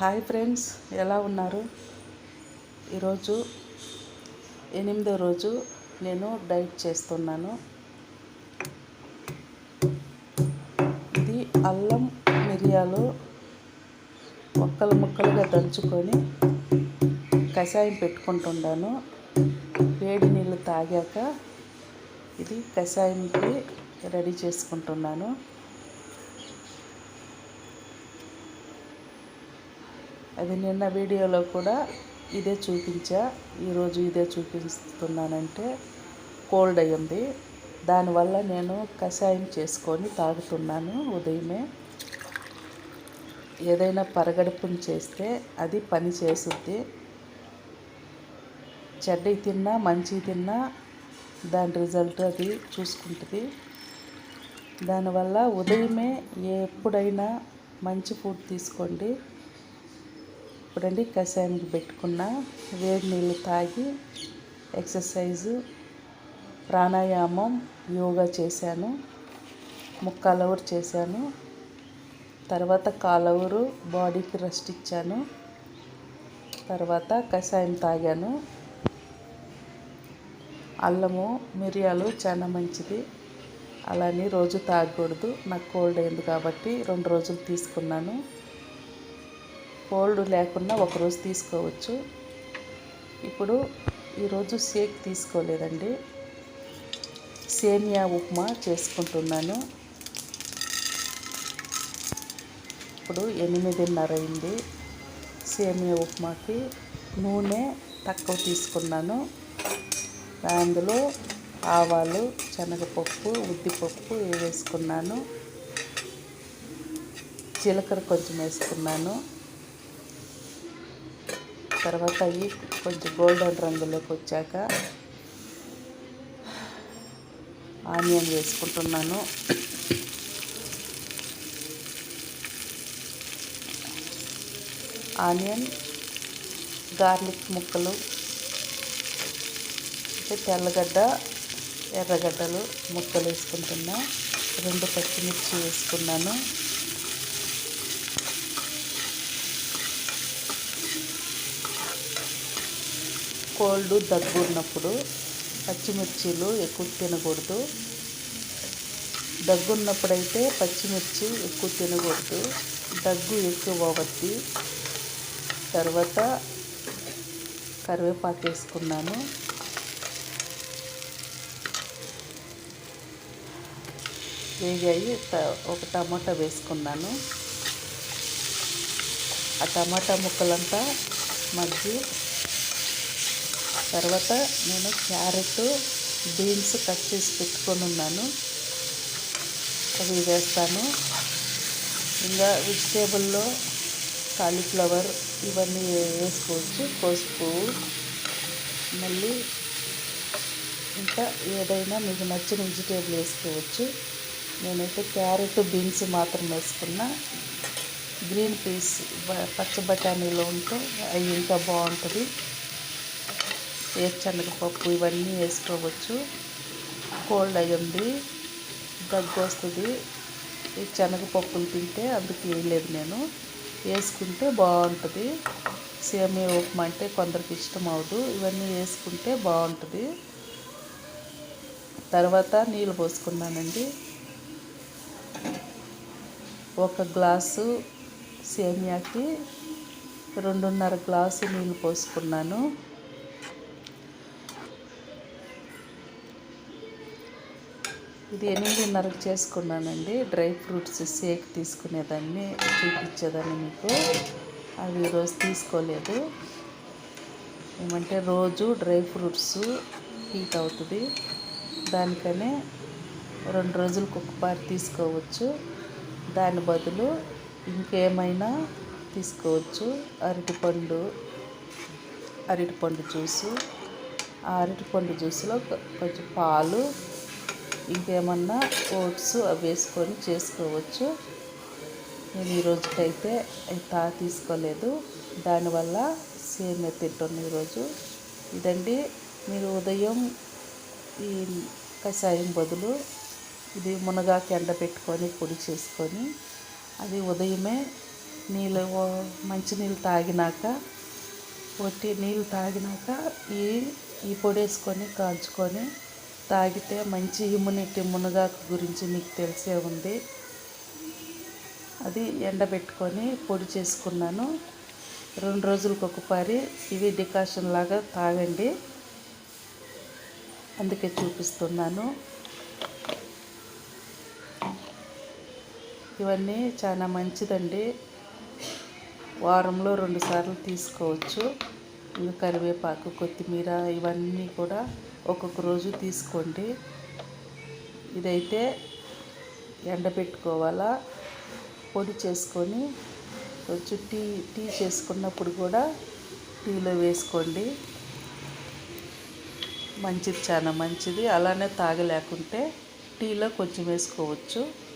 Hi friends ఎలా ఉన్నారు? ఈరోజు ఎనిమిదో రోజు నేను డైట్ చేస్తున్నాను. ఇది అల్లం మిరియాలు ముక్కలు ముక్కలుగా దంచుకొని కషాయం పెట్టుకుంటున్నాను వేడి నీళ్ళు తాగాక ఇది కషాయంకి రెడీ చేసుకుంటున్నాను. అది నిన్న వీడియోలో కూడా ఇదే చూపించా. ఈరోజు ఇదే చూపిస్తున్నానంటే కోల్డ్ అయ్యింది దానివల్ల నేను కషాయం చేసుకొని తాగుతున్నాను ఉదయమే. ఏదైనా పరగడుపుని చేస్తే అది పని చేస్తుంది. చెడ్డవి తిన్నా మంచి తిన్నా దాని రిజల్ట్ అది చూసుకుంటుంది. దానివల్ల ఉదయమే ఎప్పుడైనా మంచి ఫుడ్ తీసుకోండి. ఇప్పుడండి కషాయానికి పెట్టుకున్న వేడి నీళ్ళు తాగి ఎక్సర్సైజు ప్రాణాయామం యోగా చేశాను. ముక్కాలవర్ చేశాను. తర్వాత కాలవరు బాడీకి రెస్ట్ ఇచ్చాను. తర్వాత కషాయం తాగాను. అల్లము మిరియాలు చాలా మంచిది. అలానే రోజు తాగకూడదు. నాకు కోల్డ్ అయింది కాబట్టి రెండు రోజులు తీసుకున్నాను. కోల్డ్ లేకుండా ఒకరోజు తీసుకోవచ్చు. ఇప్పుడు ఈరోజు షేక్ తీసుకోలేదండి. సేమియా ఉప్మా చేసుకుంటున్నాను. ఇప్పుడు ఎనిమిదిన్నర అయింది. సేమియా ఉప్మాకి నూనె తక్కువ తీసుకున్నాను. అందులో ఆవాలు శనగపప్పు ఉద్దిపప్పు వేసుకున్నాను. జీలకర్ర కొంచెం వేసుకున్నాను. తర్వాత అవి కొంచెం గోల్డెన్ రంగులోకి వచ్చాక ఆనియన్ వేసుకుంటున్నాను. ఆనియన్ గార్లిక్ ముక్కలు తెల్లగడ్డ ఎర్రగడ్డలు ముక్కలు వేసుకుంటున్నా. రెండు పచ్చిమిర్చి వేసుకున్నాను. కోల్డ్ దగ్గు ఉన్నప్పుడు పచ్చిమిర్చీలు ఎక్కువ తినకూడదు. దగ్గు ఉన్నప్పుడైతే పచ్చిమిర్చి ఎక్కువ తినకూడదు. దగ్గు ఎక్కువ అవ్వద్ది తర్వాత కరివేపాకు వేసుకున్నాను. వేగాయి ఒక టమాటా వేసుకున్నాను. ఆ టమాటా ముక్కలంతా మగ్గి తర్వాత నేను క్యారెట్ బీన్స్ కట్ చేసి పెట్టుకొని ఉన్నాను. అవి వేస్తాను. ఇంకా వెజిటేబుల్లో కాలీఫ్లవర్ ఇవన్నీ వేసుకోవచ్చు. పసుపు మళ్ళీ ఇంకా ఏదైనా మీకు నచ్చిన వెజిటేబుల్ వేసుకోవచ్చు. నేనైతే క్యారెట్ బీన్స్ మాత్రం వేసుకున్నా. గ్రీన్ పీస్ పచ్చ బఠానీలో ఉంటే అవి ఇంకా బాగుంటుంది. వేరుశనగపప్పు ఇవన్నీ వేసుకోవచ్చు. కోల్డ్ అయ్యింది దగ్గు వస్తుంది. ఈ శనగపప్పులు తింటే అందుకు వేయలేదు నేను. వేసుకుంటే బాగుంటుంది. సేమియా ఉప్మా అంటే కొందరికి ఇష్టం అవ్వదు. ఇవన్నీ వేసుకుంటే బాగుంటుంది. తర్వాత నీళ్ళు పోసుకున్నానండి. ఒక గ్లాసు సేమియాకి రెండున్నర గ్లాసు నీళ్ళు పోసుకున్నాను. ఇది ఎనిమిదిన్నరకు చేసుకున్నానండి. డ్రై ఫ్రూట్స్ షేక్ తీసుకునేదాన్ని చూపించేదాన్ని మీకు. అవి ఈరోజు తీసుకోలేదు. ఏమంటే రోజు డ్రై ఫ్రూట్స్ హీట్ అవుతుంది. దానికనే రెండు రోజులకు ఒకసారి తీసుకోవచ్చు. దాని బదులు ఇంకేమైనా తీసుకోవచ్చు. అరటిపండు అరటిపండు జ్యూసు. ఆ అరటిపండు జ్యూస్లో కొంచెం పాలు ఇంకేమన్నా ఓట్స్ అవి వేసుకొని చేసుకోవచ్చు. నేను ఈరోజుకైతే తా తీసుకోలేదు. దానివల్ల సేమే తింటున్నాను ఈరోజు. ఇదండి మీరు ఉదయం ఈ కషాయం బదులు ఇది మునగాకు ఎండబెట్టుకొని పొడి చేసుకొని అది ఉదయమే నీళ్ళు మంచినీళ్ళు తాగినాక ఒట్టి నీళ్ళు తాగినాక ఈ ఈ పొడి వేసుకొని కాల్చుకొని తాగితే మంచి ఇమ్యూనిటీ మునగాకు గురించి మీకు తెలిసే ఉంది. అది ఎండబెట్టుకొని పొడి చేసుకున్నాను. రెండు రోజులకు ఒకసారి ఇవి డికాషన్ లాగా తాగండి. అందుకే చూపిస్తున్నాను. ఇవన్నీ చాలా మంచిదండి. వారంలో రెండుసార్లు తీసుకోవచ్చు. ఇంకా కరివేపాకు కొత్తిమీర ఇవన్నీ కూడా ఒక్కొక్క రోజు తీసుకోండి. ఇదైతే ఎండబెట్టుకోవాలా పొడి చేసుకొని కొంచెం టీ టీ చేసుకున్నప్పుడు కూడా టీలో వేసుకోండి. మంచిది చాలా మంచిది. అలానే తాగలేకుంటే టీలో కొంచెం వేసుకోవచ్చు.